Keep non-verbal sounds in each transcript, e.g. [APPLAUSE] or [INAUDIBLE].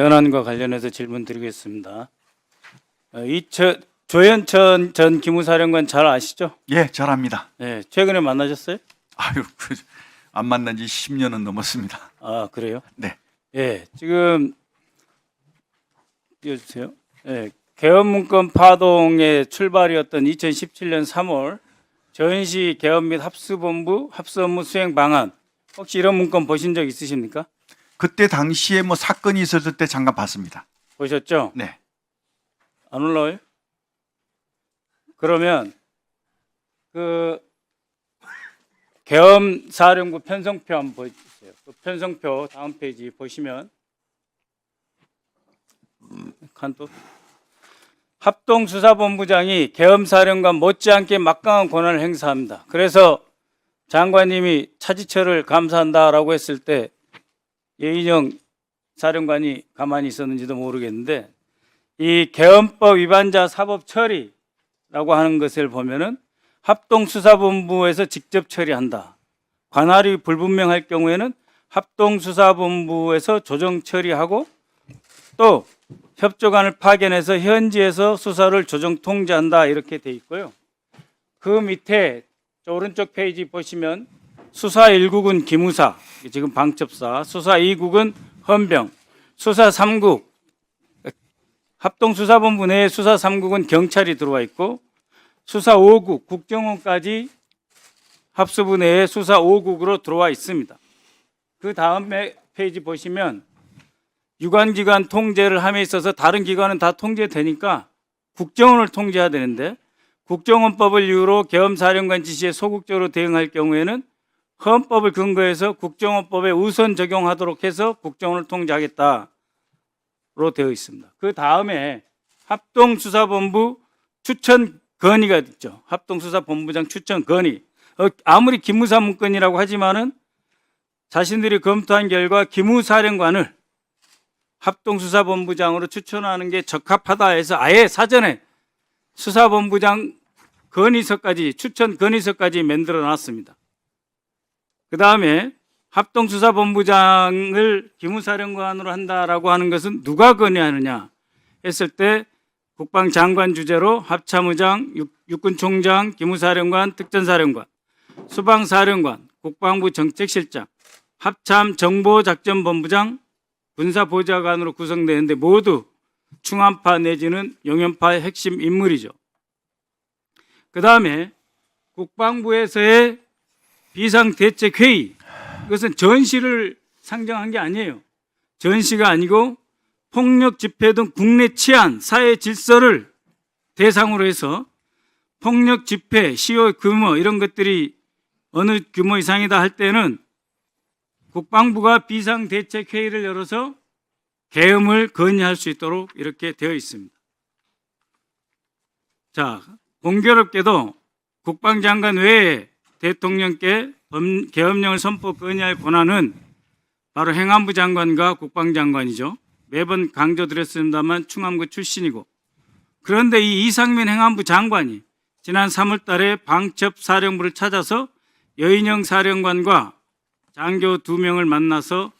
현안과 관련해서 질문 드리겠습니다. 어, 조현천 전 기무사령관 잘 아시죠? 예, 잘합니다. 네, 최근에 만나셨어요? 아유, 그, 안 만난 지 10년은 넘었습니다. 아 그래요? 네. 예, 지금 띄워주세요. 예, 개헌 문건 파동의 출발이었던 2017년 3월 전시 개헌 및 합수본부 합수 업무 수행 방안 혹시 이런 문건 보신 적 있으십니까? 그때 당시에 뭐 사건이 있었을 때 잠깐 봤습니다. 보셨죠? 네. 안 올라와요? 그러면 그 계엄 사령부 편성표 한번 보여주세요. 그 편성표 다음 페이지 보시면 칸또 합동 수사본부장이 계엄 사령관 못지않게 막강한 권한을 행사합니다. 그래서 장관님이 차지철을 감사한다라고 했을 때 예인영 사령관이 가만히 있었는지도 모르겠는데 이 개헌법 위반자 사법 처리라고 하는 것을 보면은 합동수사본부에서 직접 처리한다. 관할이 불분명할 경우에는 합동수사본부에서 조정 처리하고 또 협조관을 파견해서 현지에서 수사를 조정 통제한다 이렇게 돼 있고요. 그 밑에 저 오른쪽 페이지 보시면 수사 1국은 기무사, 지금 방첩사, 수사 2국은 헌병, 수사 3국 합동수사본부 내에 수사 3국은 경찰이 들어와 있고 수사 5국 국정원까지 합수부 내에 수사 5국으로 들어와 있습니다. 그 다음에 페이지 보시면 유관기관 통제를 함에 있어서 다른 기관은 다 통제되니까 국정원을 통제해야 되는데 국정원법을 이유로 계엄사령관 지시에 소극적으로 대응할 경우에는 헌법을 근거해서 국정원법에 우선 적용하도록 해서 국정원을 통제하겠다로 되어 있습니다. 그 다음에 합동수사본부 추천 건의가 있죠. 합동수사본부장 추천 건의. 어, 아무리 기무사 문건이라고 하지만은 자신들이 검토한 결과 기무사령관을 합동수사본부장으로 추천하는 게 적합하다 해서 아예 사전에 수사본부장 건의서까지 추천 건의서까지 만들어 놨습니다. 그 다음에 합동수사본부장을 기무사령관으로 한다라고 하는 것은 누가 건의하느냐 했을 때 국방장관 주재로 합참의장, 육- 육군총장, 기무사령관, 특전사령관, 수방사령관, 국방부 정책실장, 합참 정보작전본부장, 군사보좌관으로 구성되는데 모두 충암파 내지는 용연파의 핵심 인물이죠. 그 다음에 국방부에서의 비상대책회의 이것은 전시를 상정한 게 아니에요. 전시가 아니고 폭력 집회 등 국내 치안, 사회 질서를 대상으로 해서 폭력 집회, 시효 규모 이런 것들이 어느 규모 이상이다 할 때는 국방부가 비상대책회의를 열어서 계엄을 건의할 수 있도록 이렇게 되어 있습니다. 자, 공교롭게도 국방장관 외에 대통령께 범- 계엄령을 선포 건의할 권한은 바로 행안부 장관과 국방장관이죠. 매번 강조드렸습니다만 충암구 출신이고 그런데 이 이상민 행안부 장관이 지난 3월 달에 방첩 사령부를 찾아서 여인영 사령관과 장교 두 명을 만나서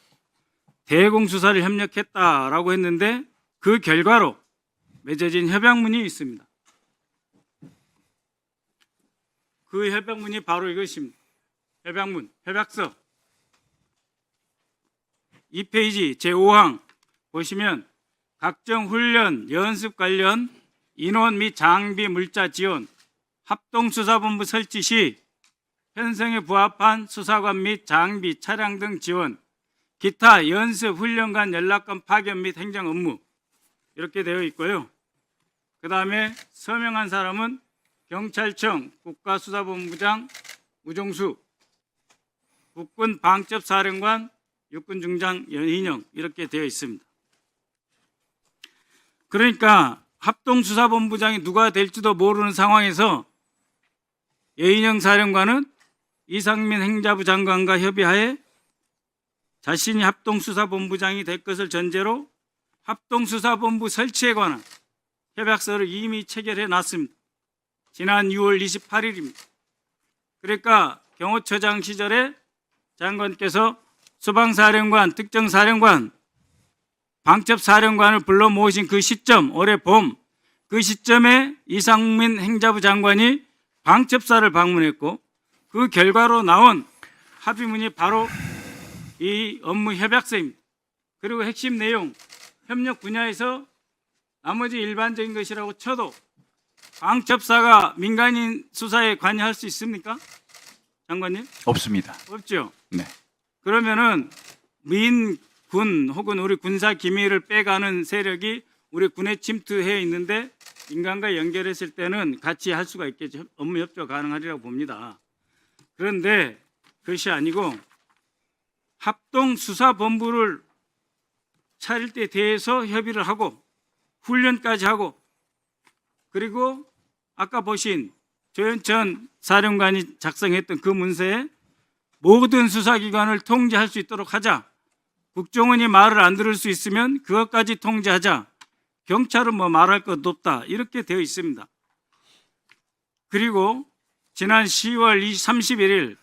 대공수사를 협력했다라고 했는데 그 결과로 맺어진 협약문이 있습니다. 그 협약문이 바로 이것입니다. 협약문, 협약서. 2페이지 제5항 보시면 각종 훈련, 연습 관련 인원 및 장비 물자 지원, 합동수사본부 설치 시 현성에 부합한 수사관 및 장비, 차량 등 지원, 기타 연습, 훈련관, 연락관 파견 및 행정 업무 이렇게 되어 있고요. 그 다음에 서명한 사람은 경찰청 국가수사본부장 우종수, 국군 방첩사령관 육군 중장 연인영 이렇게 되어 있습니다. 그러니까 합동수사본부장이 누가 될지도 모르는 상황에서 예인영 사령관은 이상민 행자부 장관과 협의하에 자신이 합동수사본부장이 될 것을 전제로 합동수사본부 설치에 관한 협약서를 이미 체결해 놨습니다. 지난 6월 28일입니다. 그러니까 경호처장 시절에 장관께서 수방사령관, 특정사령관 방첩 사령관을 불러 모으신 그 시점 올해 봄 그 시점에 이상민 행자부 장관이 방첩사를 방문했고 그 결과로 나온 합의문이 바로 이 업무 협약서입니다. 그리고 핵심 내용 협력 분야에서 나머지 일반적인 것이라고 쳐도 방첩사가 민간인 수사에 관여할 수 있습니까? 장관님? 없습니다. 없죠. 네. 그러면은 민 군 혹은 우리 군사 기밀을 빼가는 세력이 우리 군에 침투해 있는데 인간과 연결했을 때는 같이 할 수가 있겠죠. 업무 협조 가능하리라고 봅니다. 그런데 그것이 아니고 합동 수사 본부를 차릴 때 대해서 협의를 하고 훈련까지 하고 그리고 아까 보신 조현천 사령관이 작성했던 그 문서에 모든 수사기관을 통제할 수 있도록 하자. 국정원이 말을 안 들을 수 있으면 그것까지 통제하자. 경찰은 뭐 말할 것 없다. 이렇게 되어 있습니다. 그리고 지난 10월 31일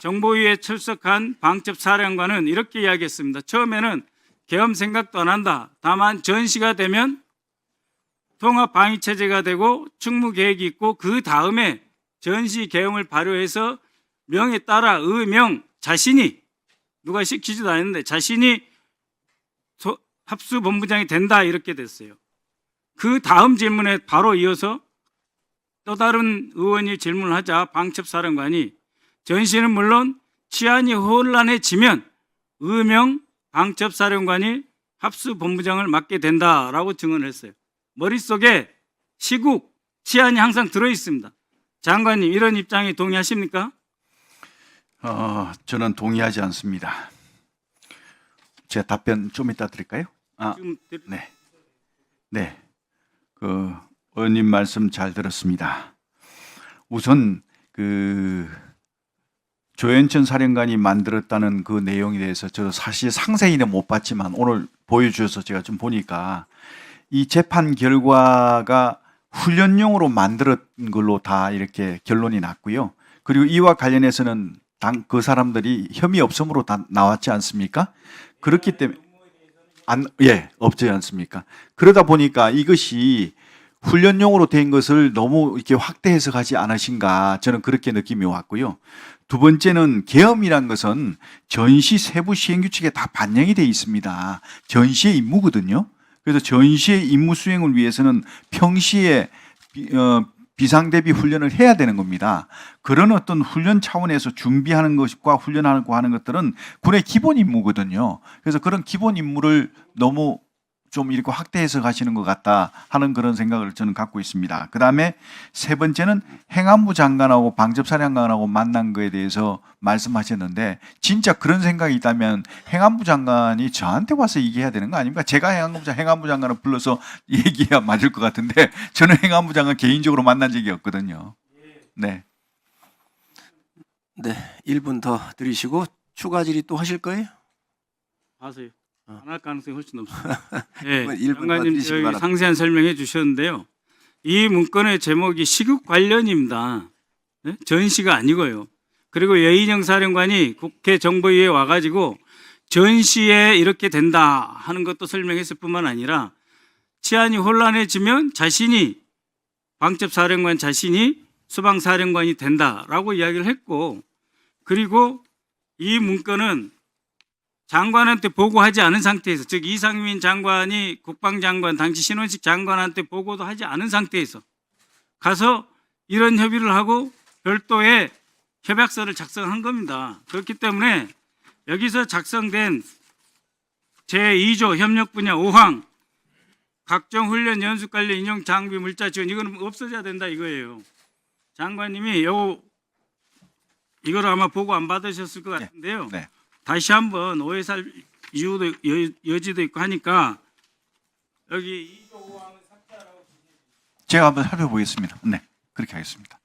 정보위에 출석한 방첩 사령관은 이렇게 이야기했습니다. 처음에는 계엄 생각도 안 한다. 다만 전시가 되면 통합 방위 체제가 되고 충무 계획이 있고 그 다음에 전시 계엄을 발효해서 명에 따라 의명 자신이 누가 시키지도 않았는데 자신이 소- 합수 본부장이 된다 이렇게 됐어요. 그 다음 질문에 바로 이어서 또 다른 의원이 질문을 하자 방첩사령관이 전시는 물론 치안이 혼란해지면 의명 방첩사령관이 합수 본부장을 맡게 된다라고 증언을 했어요. 머릿속에 시국 치안이 항상 들어 있습니다. 장관님 이런 입장에 동의하십니까? 어, 저는 동의하지 않습니다. 제 답변 좀 이따 드릴까요? 아, 지금 들- 네. 네. 그 의원님 말씀 잘 들었습니다. 우선 그 조현천 사령관이 만들었다는 그 내용에 대해서 저도 사실 상세히는 못 봤지만 오늘 보여주셔서 제가 좀 보니까 이 재판 결과가 훈련용으로 만들었던 걸로 다 이렇게 결론이 났고요. 그리고 이와 관련해서는 당 그 사람들이 혐의 없음으로 다 나왔지 않습니까? 그렇기 때문에 안, 예, 없지 않습니까? 그러다 보니까 이것이 훈련용으로 된 것을 너무 이렇게 확대 해석하지 않으신가 저는 그렇게 느낌이 왔고요. 두 번째는 계엄이란 것은 전시 세부 시행 규칙에 다 반영이 돼 있습니다. 전시의 임무거든요. 그래서 전시의 임무 수행을 위해서는 평시에 비, 어, 비상대비 훈련을 해야 되는 겁니다. 그런 어떤 훈련 차원에서 준비하는 것과 훈련하고 하는 것들은 군의 기본 임무거든요. 그래서 그런 기본 임무를 너무 좀 이렇게 확대 해석하시는 것 같다 하는 그런 생각을 저는 갖고 있습니다. 그 다음에 세 번째는 행안부 장관하고 방접사령관하고 만난 거에 대해서 말씀하셨는데 진짜 그런 생각이 있다면 행안부 장관이 저한테 와서 얘기해야 되는 거 아닙니까? 제가 행안부, 장- 행안부 장관을 불러서 얘기해야 맞을 것 같은데 저는 행안부 장관 개인적으로 만난 적이 없거든요. 네. 네, 1분 더 드리시고 추가 질의 또 하실 거예요? 봐서요. 어. 안할 가능성이 훨씬 [LAUGHS] 일분 더 장관님 드리시기 저희 바랍니다. 상세한 설명해 주셨는데요. 이 문건의 제목이 시국 관련입니다. 예? 전시가 아니고요. 그리고 여인영 사령관이 국회 정보위에 와가지고 전시에 이렇게 된다 하는 것도 설명했을 뿐만 아니라 치안이 혼란해지면 자신이 방첩 사령관 자신이 수방 사령관이 된다라고 이야기를 했고 그리고 이 문건은 장관한테 보고하지 않은 상태에서 즉 이상민 장관이 국방장관 당시 신원식 장관한테 보고도 하지 않은 상태에서 가서 이런 협의를 하고 별도의 협약서를 작성한 겁니다. 그렇기 때문에 여기서 작성된 제2조 협력 분야 5항 각종 훈련 연수 관련 인용 장비 물자 지원 이거는 없어져야 된다 이거예요. 장관님이 요 이걸 아마 보고 안 받으셨을 것 같은데요. 네. 다시 한번 오해 살 이유도 여, 여지도 있고 하니까 여기 제가 한번 살펴보겠습니다. 네. 그렇게 하겠습니다.